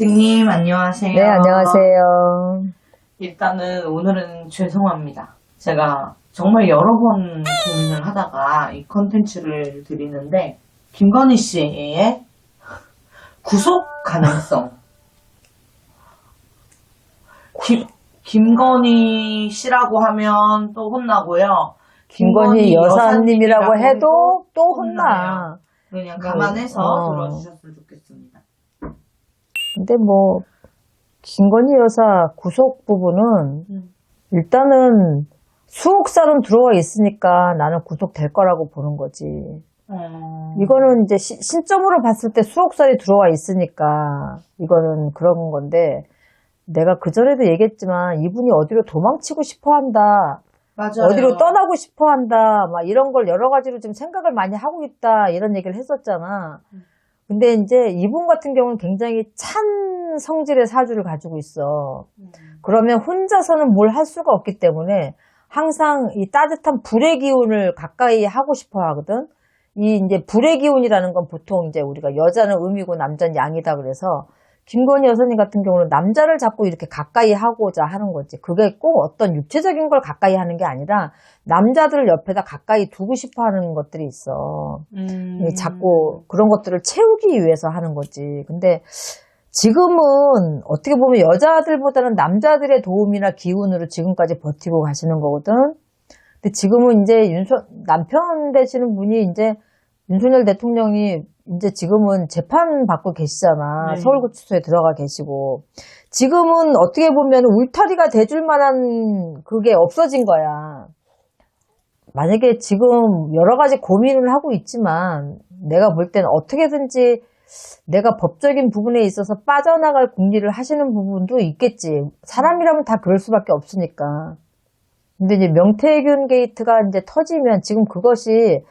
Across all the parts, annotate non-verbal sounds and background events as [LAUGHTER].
선생님 안녕하세요. 네, 안녕하세요. 일단은 오늘은 죄송합니다. 제가 정말 여러 번 고민을 하다가 이 컨텐츠를 드리는데 김건희 씨의 구속 가능성. 김, 김건희 씨라고 하면 또 혼나고요. 김건희 여사님이라고 해도 또 혼나요. 혼나. 그냥 감안해서 어. 들어주셨으면 좋겠습니다. 근데 뭐, 김건희 여사 구속 부분은 음. 일단은 수옥사는 들어와 있으니까 나는 구속될 거라고 보는 거지. 어, 이거는 이제 시- 신점으로 봤을 때 수옥살이 들어와 있으니까 이거는 그런 건데 내가 그 전에도 얘기했지만 이분이 어디로 도망치고 싶어 한다. 맞아요. 어디로 떠나고 싶어 한다. 막 이런 걸 여러 가지로 좀 생각을 많이 하고 있다. 이런 얘기를 했었잖아. 음. 근데 이제 이분 같은 경우는 굉장히 찬 성질의 사주를 가지고 있어. 음. 그러면 혼자서는 뭘 할 수가 없기 때문에 항상 이 따뜻한 불의 기운을 가까이 하고 싶어 하거든. 이 이제 불의 기운이라는 건 보통 이제 우리가 여자는 음이고 남자는 양이다 그래서 김건희 여사님 같은 경우는 남자를 자꾸 이렇게 가까이 하고자 하는 거지. 그게 꼭 어떤 육체적인 걸 가까이 하는 게 아니라 남자들을 옆에다 가까이 두고 싶어 하는 것들이 있어. 음. 이 자꾸 그런 것들을 채우기 위해서 하는 거지. 근데 지금은 어떻게 보면 여자들보다는 남자들의 도움이나 기운으로 지금까지 버티고 가시는 거거든. 근데 지금은 이제 윤석 남편 되시는 분이 이제 윤석열 대통령이 이제 지금은 재판 받고 계시잖아. 네. 서울구치소에 들어가 계시고. 지금은 어떻게 보면 울타리가 돼줄 만한 그게 없어진 거야. 만약에 지금 여러 가지 고민을 하고 있지만 내가 볼 때는 어떻게든지 내가 법적인 부분에 있어서 빠져나갈 궁리를 하시는 부분도 있겠지. 사람이라면 다 그럴 수밖에 없으니까. 근데 이제 명태균 게이트가 이제 터지면 지금 그것이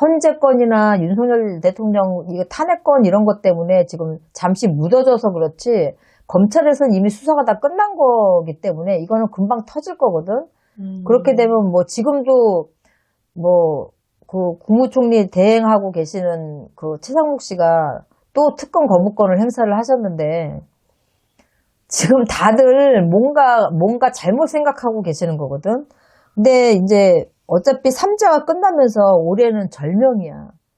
헌재건이나 윤석열 대통령 이거 탄핵건 이런 것 때문에 지금 잠시 묻어져서 그렇지 검찰에서는 이미 수사가 다 끝난 거기 때문에 이거는 금방 터질 거거든. 음. 그렇게 되면 뭐 지금도 뭐 그 국무총리 대행하고 계시는 그 최상목 씨가 또 특검 거부권을 행사를 하셨는데 지금 다들 뭔가 뭔가 잘못 생각하고 계시는 거거든. 근데 이제 어차피 삼자가 끝나면서 올해는 절명이야.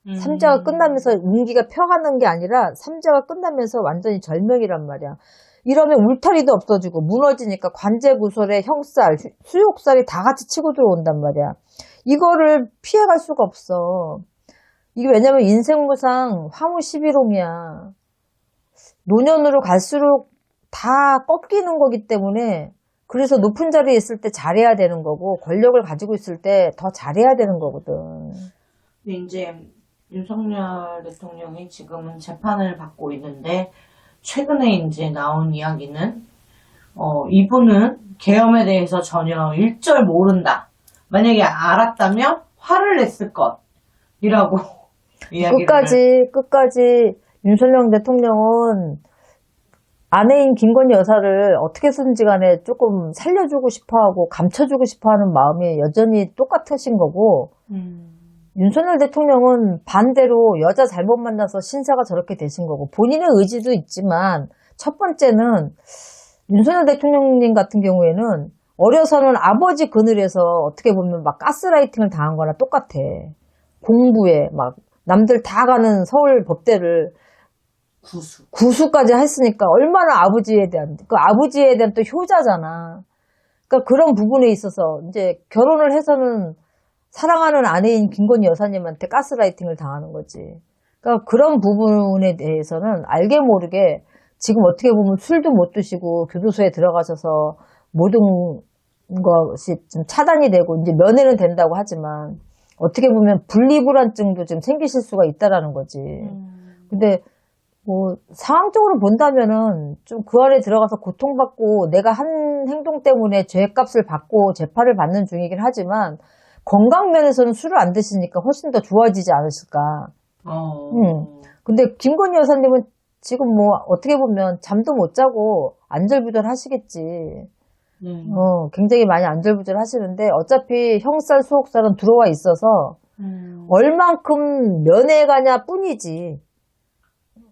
음. 삼자가 끝나면서 운기가 펴가는 게 아니라 삼자가 끝나면서 완전히 절명이란 말이야. 이러면 울타리도 없어지고 무너지니까 관제구설에 형살, 수- 수욕살이 다 같이 치고 들어온단 말이야. 이거를 피해갈 수가 없어. 이게 왜냐면 인생무상 화무 11홍이야. 노년으로 갈수록 다 꺾이는 거기 때문에 그래서 높은 자리에 있을 때 잘해야 되는 거고 권력을 가지고 있을 때 더 잘해야 되는 거거든. 근데 이제 윤석열 대통령이 지금은 재판을 받고 있는데 최근에 이제 나온 이야기는 어 이분은 계엄에 대해서 전혀 일절 모른다. 만약에 알았다면 화를 냈을 것이라고 [LAUGHS] 이야기를 끝까지 끝까지 윤석열 대통령은 아내인 김건희 여사를 어떻게든지 간에 조금 살려주고 싶어하고 감춰주고 싶어하는 마음이 여전히 똑같으신 거고 음, 윤석열 대통령은 반대로 여자 잘못 만나서 신사가 저렇게 되신 거고 본인의 의지도 있지만 첫 번째는 윤석열 대통령님 같은 경우에는 어려서는 아버지 그늘에서 어떻게 보면 막 가스라이팅을 당한 거나 똑같아. 공부에 막 남들 다 가는 서울 법대를 구수. 구수까지 했으니까 얼마나 아버지에 대한 그 아버지에 대한 또 효자잖아. 그러니까 그런 부분에 있어서 이제 결혼을 해서는 사랑하는 아내인 김건희 여사님한테 가스라이팅을 당하는 거지. 그러니까 그런 부분에 대해서는 알게 모르게 지금 어떻게 보면 술도 못 드시고 교도소에 들어가셔서 모든 것이 좀 차단이 되고 이제 면회는 된다고 하지만 어떻게 보면 분리불안증도 좀 생기실 수가 있다라는 거지. 음, 근데 뭐 상황적으로 본다면은 좀 그 안에 들어가서 고통받고 내가 한 행동 때문에 죄값을 받고 재판을 받는 중이긴 하지만 건강 면에서는 술을 안 드시니까 훨씬 더 좋아지지 않으실까. 어, 음. 근데 김건희 여사님은 지금 뭐 어떻게 보면 잠도 못 자고 안절부절 하시겠지. 네. 어, 굉장히 많이 안절부절 하시는데 어차피 형살 수옥살은 들어와 있어서 음, 얼만큼 면회 가냐 뿐이지.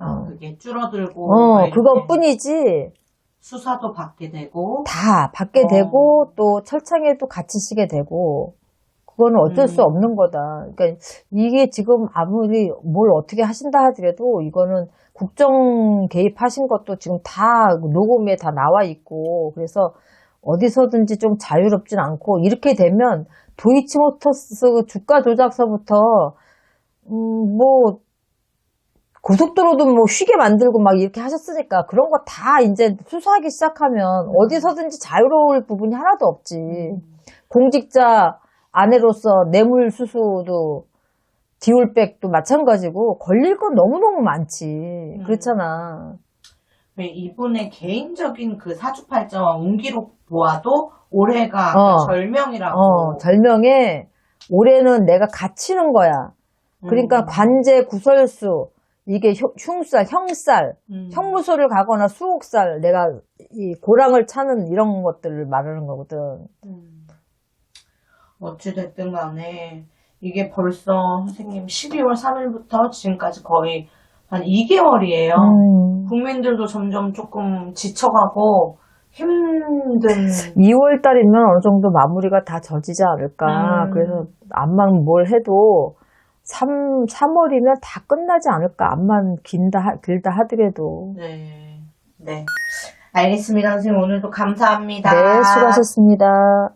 아, 그게 줄어들고. 어, 그것뿐이지. 수사도 받게 되고. 다 받게 어. 되고 또 철창에도 같이 쓰게 되고 그거는 어쩔 수 음. 없는 거다. 그러니까 이게 지금 아무리 뭘 어떻게 하신다 하더라도 이거는 국정 개입하신 것도 지금 다 녹음에 다 나와 있고 그래서 어디서든지 좀 자유롭진 않고 이렇게 되면 도이치모터스 주가 조작서부터 음, 뭐 고속도로도 뭐 쉬게 만들고 막 이렇게 하셨으니까 그런 거 다 이제 수사하기 시작하면 어디서든지 자유로울 부분이 하나도 없지. 공직자 아내로서 뇌물 수수도 디올백도 마찬가지고 걸릴 건 너무너무 많지. 그렇잖아. 왜 이분의 개인적인 그 사주팔자와 운기록 보아도 올해가 어. 절명이라고. 어, 절명에 올해는 내가 갇히는 거야. 그러니까 음. 관제 구설수 이게 흉- 흉살, 형살, 음. 형무소를 가거나 수옥살, 내가 이 고랑을 차는 이런 것들을 말하는 거거든. 음. 어찌됐든 간에 이게 벌써 선생님 12월 3일부터 지금까지 거의 한 2개월이에요. 음. 국민들도 점점 조금 지쳐가고 힘든 2월 달이면 어느 정도 마무리가 다 젖이지 않을까. 음. 그래서 암만 뭘 해도 3, 3월이면 다 끝나지 않을까. 암만 긴다, 하- 길다 하더라도. 네. 네. 알겠습니다. 선생님 오늘도 감사합니다. 네, 수고하셨습니다.